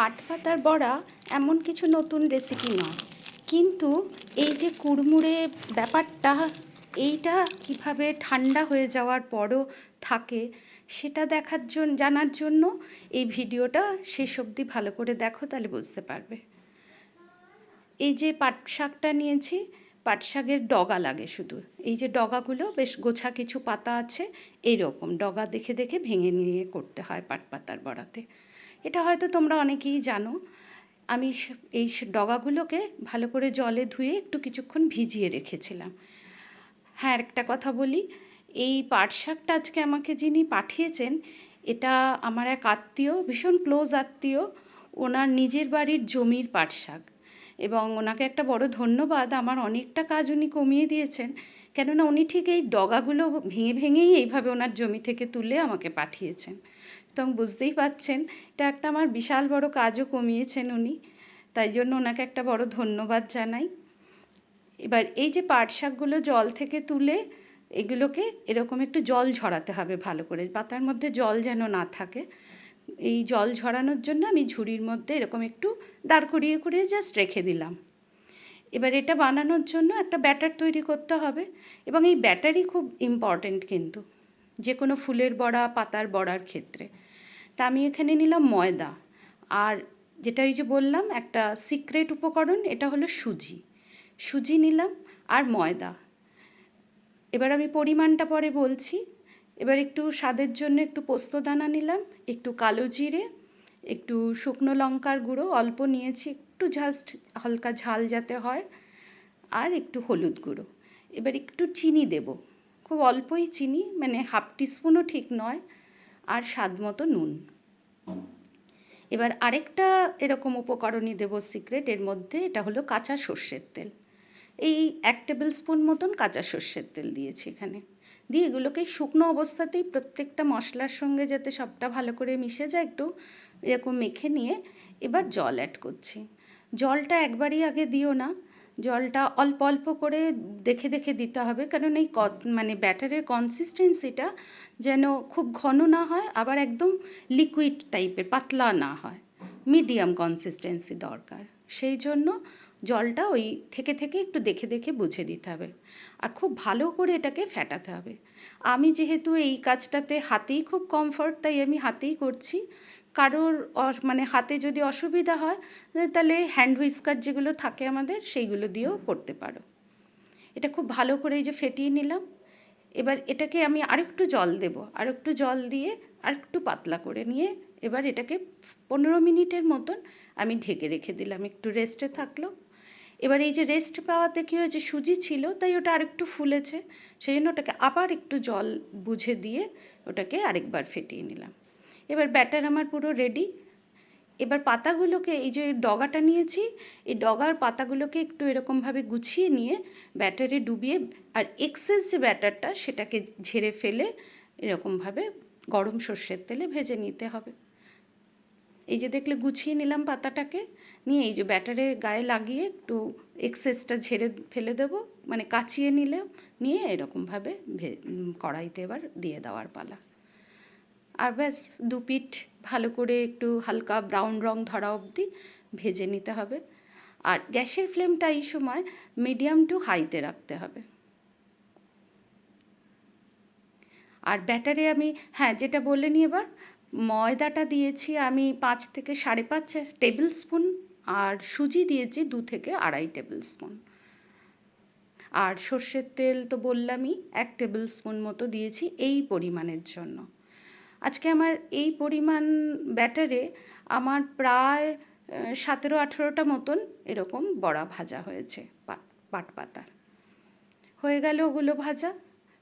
পাট পাতার বড়া এমন কিছু নতুন রেসিপি নয়। কিন্তু এই যে কুড়মুড়ে ব্যাপারটা, এইটা কীভাবে ঠান্ডা হয়ে যাওয়ার পরও থাকে, সেটা দেখার জন্য জানার জন্য এই ভিডিওটা শেষ অবধি ভালো করে দেখো, তাহলে বুঝতে পারবে। এই যে পাট শাকটা নিয়েছি, পাট শাকের ডগা লাগে শুধু। এই যে ডগাগুলো, বেশ গোছা কিছু পাতা আছে এই রকম ডগা দেখে দেখে ভেঙে নিয়ে করতে হয় পাট পাতার বড়াতে। এটা হয়তো তোমরা অনেকেই জানো। আমি এই ডগাগুলোকে ভালো করে জলে ধুয়ে একটু কিছুক্ষণ ভিজিয়ে রেখেছিলাম। হ্যাঁ একটা কথা বলি। এই পাট শাকটা আজকে আমাকে যিনি পাঠিয়েছেন, এটা আমার এক আত্মীয়, ভীষণ ক্লোজ আত্মীয়। ওনার নিজের বাড়ির জমির পাট শাক। এবং ওনাকে একটা বড় ধন্যবাদ, আমার অনেকটা কাজ উনি কমিয়ে দিয়েছেন। কেননা উনি ঠিক এই ডগাগুলো ভেঙে ভেঙেই এইভাবে ওনার জমি থেকে তুলে আমাকে পাঠিয়েছেন। তো বুঝতেই পাচ্ছেন, এটা একটা আমার বিশাল বড় কাজও কমিয়েছেন উনি, তাই জন্য ওনাকে একটা বড় ধন্যবাদ জানাই। এবার এই যে পাট শাকগুলো জল থেকে তুলে, এগুলোকে এরকম একটু জল ঝরাতে হবে ভালো করে, পাতার মধ্যে জল যেন না থাকে। এই জল ঝরানোর জন্য আমি ঝুড়ির মধ্যে এরকম একটু দাঁড় করিয়ে করিয়ে জাস্ট রেখে দিলাম। এবার এটা বানানোর জন্য একটা ব্যাটার তৈরি করতে হবে, এবং এই ব্যাটারই খুব ইম্পর্ট্যান্ট কিন্তু। যে কোনো ফুলের বড়া, পাতার বড়ার ক্ষেত্রে। তা আমি এখানে নিলাম ময়দা। আর যেটা ওই যে বললাম, একটা সিক্রেট উপকরণ, এটা হলো সুজি। সুজি নিলাম আর ময়দা। এবার আমি পরিমাণটা পরে বলছি। এবার একটু স্বাদের জন্য একটু পোস্তদানা নিলাম, একটু কালো জিরে, একটু শুকনো লঙ্কার গুঁড়ো, অল্প নিয়েছি, একটু জাস্ট হালকা ঝাল যাতে হয়, আর একটু হলুদ গুঁড়ো। এবার একটু চিনি দেব। খুব অল্পই চিনি মানে হাফ টিস্পুনও ঠিক নয়, আর স্বাদ মতো নুন। এবার আরেকটা এরকম উপকরণই দেবো সিক্রেট, এর মধ্যে এটা হলো কাঁচা সর্ষের তেল। এই এক টেবিল স্পুন মতন কাঁচা সর্ষের তেল দিয়েছি এখানে। দিয়ে এগুলোকে শুকনো অবস্থাতেই প্রত্যেকটা মশলার সঙ্গে যাতে সবটা ভালো করে মিশে যায়, একটু এরকম মেখে নিয়ে এবার জল অ্যাড করছি। জলটা একবারই আগে দিও না জলটা অল্প অল্প করে দেখে দেখে দিতে হবে। কারণ এই কস- মানে ব্যাটারের কনসিস্টেন্সিটা যেন খুব ঘন না হয়, আবার একদম লিকুইড টাইপের পাতলা না হয়। মিডিয়াম কনসিস্টেন্সি দরকার। সেই জন্য জলটা ওই থেকে থেকে একটু দেখে দেখে বুঝে দিতে হবে। আর খুব ভালো করে এটাকে ফেটাতে হবে। আমি যেহেতু এই কাজটাতে হাতেই খুব কমফর্ট তাই আমি হাতেই করছি। কারোর মানে হাতে যদি অসুবিধা হয় তাহলে হ্যান্ড হুইস্কার যেগুলো থাকে আমাদের, সেইগুলো দিয়েও করতে পারো। এটা খুব ভালো করে এই যে ফেটিয়ে নিলাম। এবার এটাকে আমি আরেকটু জল দেব। আরেকটু জল দিয়ে আরেকটু পাতলা করে নিয়ে এবার এটাকে পনেরো মিনিটের মতন আমি ঢেকে রেখে দিলাম। একটু রেস্টে থাকল। এবার এই যে রেস্ট পাওয়াতে কী হয়েছে, সুজি ছিল, তাই ওটা আরেকটু ফুলেছে। সেই জন্য ওটাকে আবার একটু জল বুঝে দিয়ে ওটাকে আরেকবার ফেটিয়ে নিলাম। এবার ব্যাটার আমার পুরো রেডি এবার পাতাগুলোকে, এই যে ডগাটা নিয়েছি, এই ডগার পাতাগুলোকে একটু এরকমভাবে গুছিয়ে নিয়ে ব্যাটারে ডুবিয়ে, আর এক্সেস যে ব্যাটারটা, সেটাকে ঝেড়ে ফেলে এরকমভাবে গরম সর্ষের তেলে ভেজে নিতে হবে। এই যে দেখলে গুছিয়ে নিলাম পাতাটাকে, নিয়ে এই যে ব্যাটারে গায়ে লাগিয়ে একটু এক্সেসটা ঝেড়ে ফেলে দেবো মানে কাচিয়ে নিলে, নিয়ে এরকমভাবে ভে কড়াইতে এবার দিয়ে দেওয়ার পালা। আর ব্যাস দু পিঠ ভালো করে একটু হালকা ব্রাউন রং ধরা অবধি ভেজে নিতে হবে। আর গ্যাসের ফ্লেমটা এই সময় মিডিয়াম টু হাইতে রাখতে হবে। আর ব্যাটারে আমি হ্যাঁ যেটা বললে নি এবার, ময়দাটা দিয়েছি আমি পাঁচ থেকে সাড়ে পাঁচ টেবিল স্পুন আর সুজি দিয়েছি দু থেকে আড়াই টেবিল স্পুন আর সর্ষের তেল তো বললামই, এক টেবিল স্পুন মতো দিয়েছি এই পরিমাণের জন্য। আজকে আমার এই পরিমাণ ব্যাটারে আমার প্রায় সতেরো, আঠেরোটা মতন এরকম বড়া ভাজা হয়েছে পাট পাতার হয়ে গেল ওগুলো ভাজা,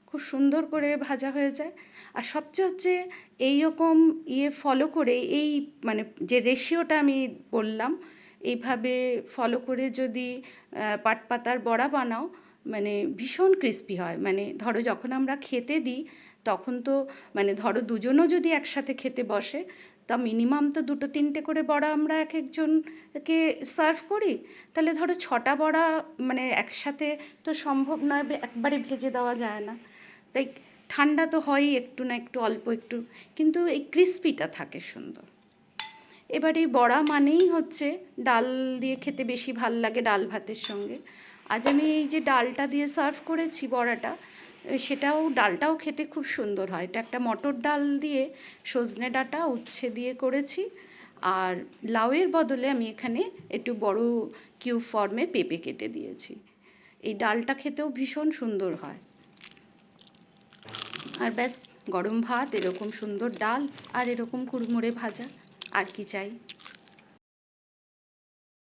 খুব সুন্দর করে ভাজা হয়ে যায়। আর সবচেয়ে হচ্ছে এইরকম ইয়ে ফলো করে, এই মানে যে রেশিওটা আমি বললাম, এইভাবে ফলো করে যদি পাট পাতার বড়া বানাও মানে ভীষণ ক্রিস্পি হয়। মানে ধরো যখন আমরা খেতে দিই তখন তো মানে ধরো দুজনও যদি একসাথে খেতে বসে, তা মিনিমাম তো দুটো তিনটে করে বড়া আমরা এক একজনকে সার্ভ করি। তাহলে ধরো ছটা বড়া মানে একসাথে তো সম্ভব নয় একবারে ভেজে দেওয়া যায় না। তাই ঠান্ডা তো হয়ই একটু না একটু, অল্প একটু, কিন্তু এই ক্রিস্পিটা থাকে সুন্দর। এবার এই বড়া মানেই হচ্ছে ডাল দিয়ে খেতে বেশি ভালো লাগে ডাল ভাতের সঙ্গে। আজ আমি এই যে ডালটা দিয়ে সার্ভ করেছি বড়াটা সেটাও ডালটাও খেতে খুব সুন্দর হয়। এটা একটা মটর ডাল দিয়ে সজনে ডাঁটা উচ্ছে দিয়ে করেছি। আর লাউয়ের বদলে আমি এখানে একটু বড় কিউব ফর্মে পেঁপে কেটে দিয়েছি। এই ডালটা খেতেও ভীষণ সুন্দর হয়। আর ব্যাস, গরম ভাত, এরকম সুন্দর ডাল আর এরকম কুড়মুড়ে ভাজা, আর কি চাই?